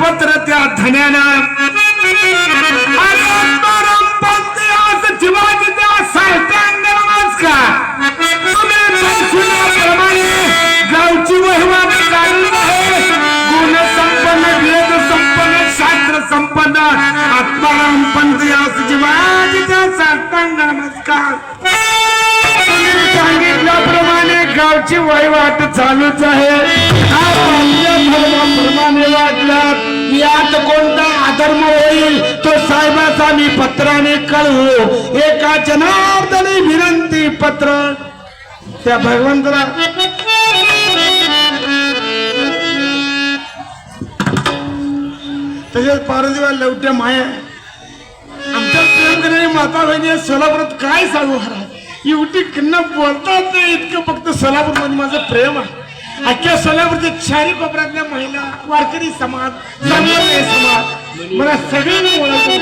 पत्र त्या धन्यानं अरे आत्माराम पंते असं शिवाजीच्या साहित्याने नमस्कार तुम्ही दर्शनाप्रमाणे गावची वहिवाट चालू आहे गुण संपन्न वेद संपन्न शास्त्र संपन्न आत्माराम पंत शिवाजीच्या साहित्याने नमस्कार। सांगितल्याप्रमाणे गावची चालूच आहे. आपल्या धर्माप्रमाणे यात कोणता अधर्म होईल तो साहेबाचा मी पत्राने कळवू. एका जनार्दने विनंती पत्र. त्या भगवंतला तसेच पारदेवा लवट्या माया. आमच्या प्रेम करणारी माता बहिणी सोलापुरात काय सांगू हरा एवढी किन्ना बोलतात नाही इतकं फक्त सोलापूरमध्ये माझं प्रेम आहे. अख्ख्या सोलापूरच्या चारी कोपऱ्यातल्या महिला वारकरी समाज संपन्न समाज. मला सगळ्यांना ओळखतो.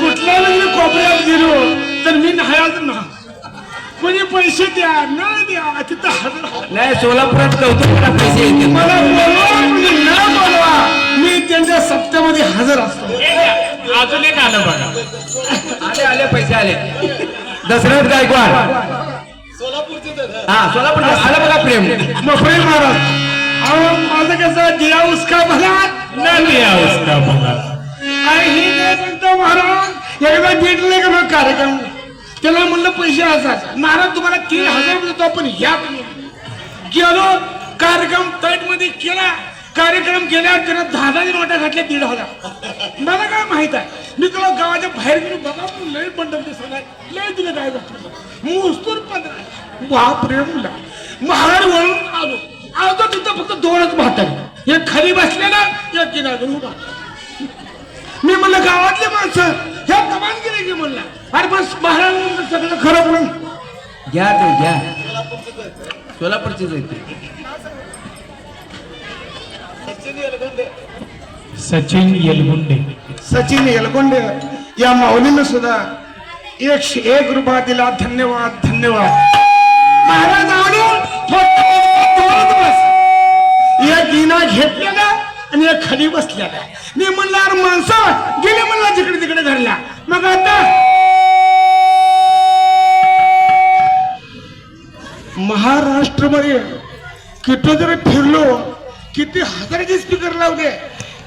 कुठल्या वेळी कोपऱ्यात गेलो तर मी नाही ना. कोणी पैसे द्या न द्या तिथं हजर राहा. नाही सोलापुरात कौतुकाला पैसे येते मला बोलवा म्हणजे न बोलवा. मी त्यांच्या सप्त्यामध्ये हजर असतो. अजून एक आलं बघा. आले आले पैसे आले. दसरथ गायकवाड हा सोलापूर आलं बघा प्रेम. मफळे महाराज. अहो माझं कसं दिया उसका भला? नाही अवस्था बघा आणि हे काय म्हणतो महाराज. एकदा भेटले का मग कार्यक्रम? त्याला म्हणलं पैसे असतात महाराज तुम्हाला तीन हजार रुपये देतो आपण. या गेलो कार्यक्रम तटमध्ये केला. कार्यक्रम केल्यावर त्यानं दहा दहा नोटा घातल्या दीड हजार. मला काय माहीत आहे? मी तुला गावाच्या बाहेर गेलो बघा पण लय बंडल दिसला लय दिलं काय मुस्तूर पंधरा बाप रे मुला. महाराज वळून आलो. आलो तिथं फक्त दोनच भात एक खाली बसलेला एक किनार उभा. मी म्हणलं गावातले माणसं ह्या कमान गेले की म्हणलं. अरे बस महाराज सगळं खरं म्हणून. घ्या ते घ्या. सोलापूरचेच आहेत सचिन येलगुंडे सचिन येलगोंडे या माऊलीनं सुद्धा एकशे एक रुपया दिला धन्यवाद धन्यवाद एक दिना घेतलेला आणि एक खाली बसलेला मी म्हणलं अरे माणसं गेले म्हणला जिकडे तिकडे घरला मग आता महाराष्ट्रमध्ये किती जरी फिरलो किती हजाराचे स्पीकर लावले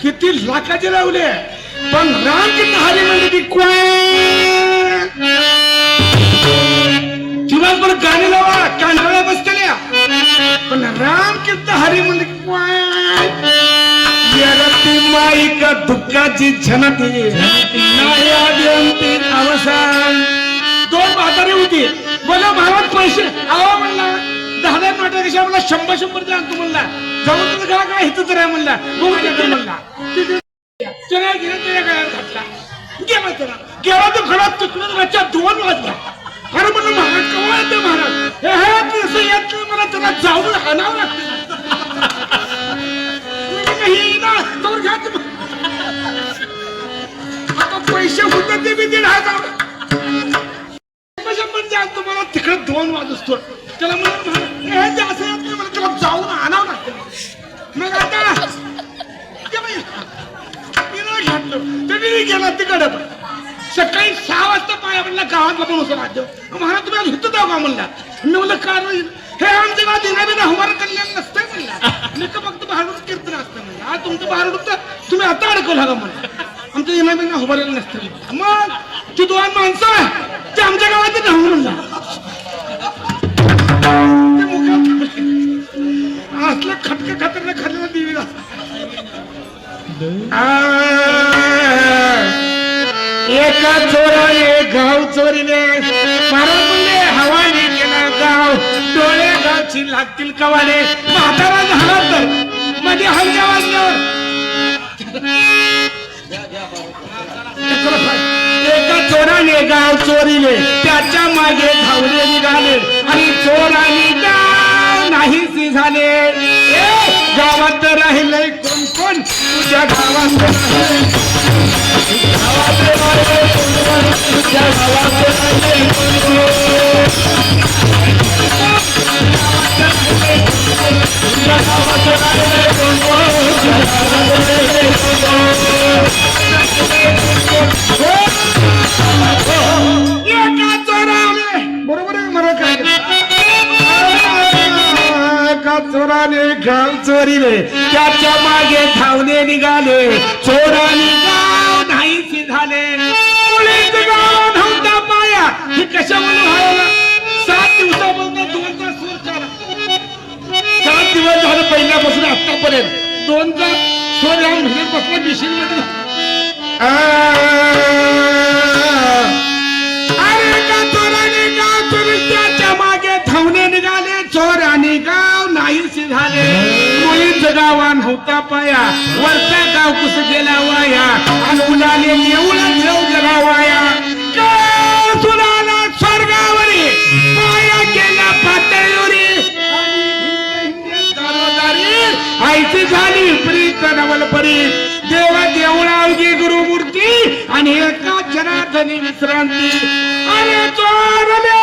किती लाखाचे लावले. पण राम किती हरी म्हणजे ती दिवसभर गाणी लावा कांडाळ्या बसलेल्या पण राम किती हरी म्हणजे येरती माईका दुःखाची झनती नाही अवसान. दोन म्हातारी होती. बोला भावात पैसे आवा म्हणला. दहा दहा नोटा कशा म्हणला शंभर शंभर द्या तू म्हणला. काय हिथं तर म्हणला बघू म्हणला. तिथे गेला त्याच्या गळ्यात घातला. गेला त्याला. गेला तो घरात तुटून बच्चा दोन वाजल्या खरं म्हणलं महाराज कवा येते महाराज? हे हे येत मला त्याला जाऊन हाणावं लागतं. हे ना तोवर घ्या आता पैसे होतात ते मी दीड हजार. गावातला माणूस महाराज तुम्ही आज हिथं का म्हणला? मी म्हणलं कारण हे आमचे गावात येणार बिना हुमार कल्याण नसतंय म्हणला. मी तर फक्त भारूड कीर्तन असतं म्हणलं. आज तुमचं भारूड तर तुम्ही आता अडकवला का म्हणलं. आमचं येणार बिना हुमारेला नसतं मग ती दोन माणसं आहे, ते आमच्या गावात नाही म्हणला. ते मुखात असलं खटके खातर खाल्लेलं देवी एका चोराने करीले चोरीने हवाने केला गाव. डोळे गावची लागतील कवाडे म्हातारा झाला तर मध्ये हलक्या वाजल्यावर एका चोराने गाव चोरीले. त्याच्यामागे धावले निघाले. आणि चोराने गाव नाहीसी झाले. गावात राहिले कोण? तुझ्या गावात तुझ्या गावात राहिले कोण कोण तुझ्या गावात चोराने गाव चोरीले त्याच्यामागे धावणे निघाले. चोराने गाव नाहीसे झाले. पाया. हे कशामुळे व्हायला सात दिवसापासून सात दिवस झाले पहिल्यापासून आतापर्यंत दोन तास बसला मिशीन मध्ये? अरे का चोराने गाव चोरी त्याच्यामागे धावणे निघाले. गावान होता पाया वरचा गाव कुस गेला वाया आणि उलाले एवढा ठेव गेला वाया. स्वर्गावरी पाया पातळीवरी? आईची झाली प्रीत देवा देवळावगी गुरुमूर्ती आणि एका जनार्दनी विश्रांती. अरे चोरले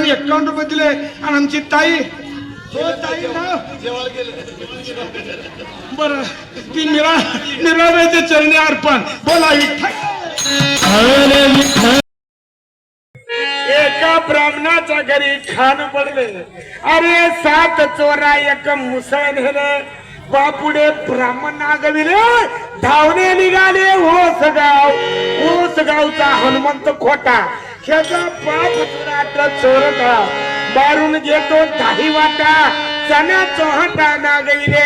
आणि साहेबांनी अकाउंट रुपये दिले आणि आमची ताई. हो ताई ना. बर ती निरा निराबाईचे चरणी अर्पण. बोला विठ्ठल. एका ब्राह्मणाच्या घरी खान पडले. अरे सात चोरा एक मुसळ नेले. बापुडे ब्राह्मण नागविले धावणे निघाले ओस गाव ओस गावचा हनुमंत खोटा. ह्याचा बाप चोरात. चोर गाव मारून घेतो दाही वाटा. चण्या चोहटा नागविले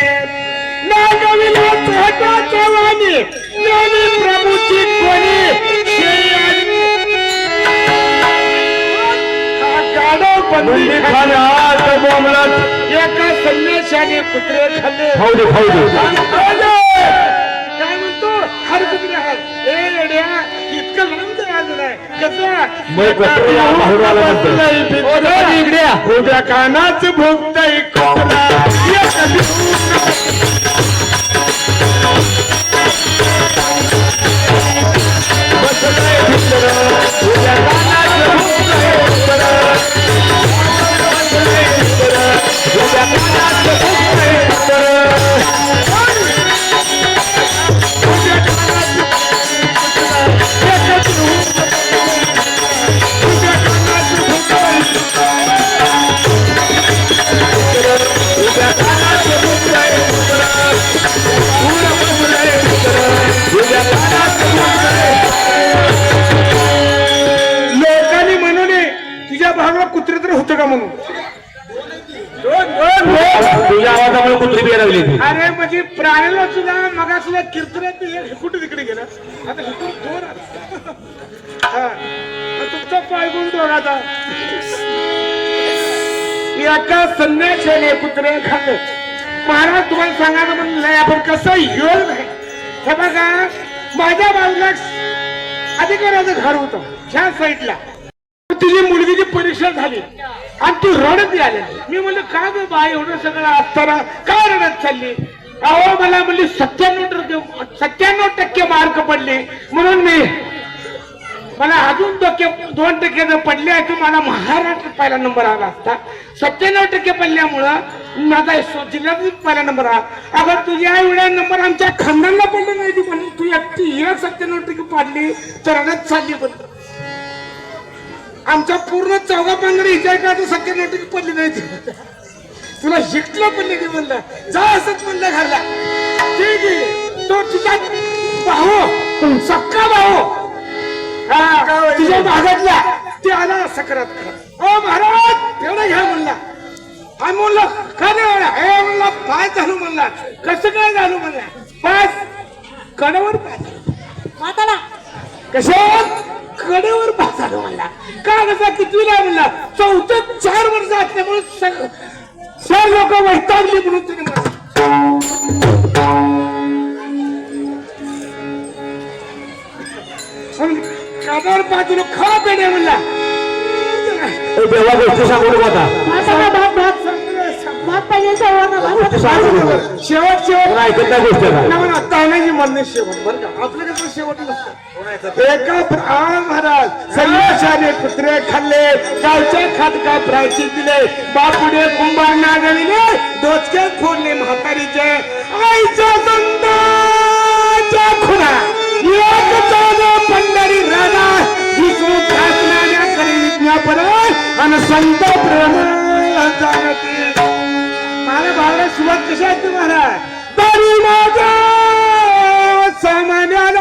नागविले चोहटा चव्हाणी. ज्ञानी प्रभूची कोणी? बोंबलत. एका संन्याशाने कुत्रे खाल्ले. काय म्हणतो? हर कुत्रे हात ए येड्या इतकं आज नाही मग कुत्रे या बाहेर आल्यानंतर. कसं इकडे या. उद्या कानाच भुगतय कोकणा तुझ्या कुत्री अरे म्हणजे प्राण्याला सुद्धा मगा सुद्धा कीर्तनात कुठे तिकडे गेलं? आता इकडून दोन हा. तुमचा पाय गुण दोघाचा एका संन्याशाने कुत्रे खाल्ले. महाराज तुम्हाला सांगायचं म्हणलंय आपण कसं योग आहे हे बघा माझ्या बाजूला अधिकाऱ्याचं घर होतं ह्या साईडला तुझी मुलगीची परीक्षा झाली. आणि तू रडत आले मी म्हणलं का ग बा एवढं सगळं असताना? का रडत चालली? अहो मला म्हणली सत्त्याण्णव टक्के सत्त्याण्णव टक्के मार्क पडले. म्हणून मी मला अजून टक्के दोन टक्के जर पडले आहे तर मला महाराष्ट्रात पहिला नंबर आला असता. सत्त्याण्णव टक्के पडल्यामुळं माझा जिल्ह्यात पहिला नंबर आला. अगर तुझ्या एवढ्या नंबर आमच्या खानदानला पडले नाही ती म्हणून तू एकटी एक सत्त्याण्णव टक्के पाडली तर रडत चालली पण आमच्या पूर्ण चौघा पंधरा हिच्या का तर सत्त्याण्णव टक्के पडली नाही ती तुला शिकलो पण नाही म्हणलं. जा असंच म्हणलं घरला. ठीक आहे. तो तुझा भाऊ. सक्का भाऊ. हा, तुझ्या भागातला. ते आला सकरात. ओ महाराज तेवढं घ्या म्हणला. हा म्हणलं का नाही हे म्हणला पाच झालो म्हणला. कसं काय झालं म्हणला. पाच कडावर पाच माताला. कशावर? कडेवर पास झालो म्हणला. का कसा कितवीला म्हणला चौथं चार वर्ष असल्यामुळे सग- चार लोक वैतागली म्हणून तिने पाच झालो खा पेढे म्हणला. देवा गोष्टी सांगू नको आता. शेवट शेवट कोण ऐकत नाही गोष्टी तानाजी म्हणणे शेवट बरं का आपलं कसं शेवट नसतं एका महाराज संन्याशाने कुत्रे खाल्ले गावच्या खाटका प्रायचित दिले बापुडे कुंभार नागविले दोचके फोडले म्हातारीचे आईचा संताच्या खुना एक चालू पंढरी राजा विष्णू प्रार्थना करी विज्ञापन आणि संत प्रेम जाणते सुरुवात कशा आहेत महाराज? तरी माझ्या सामान्याला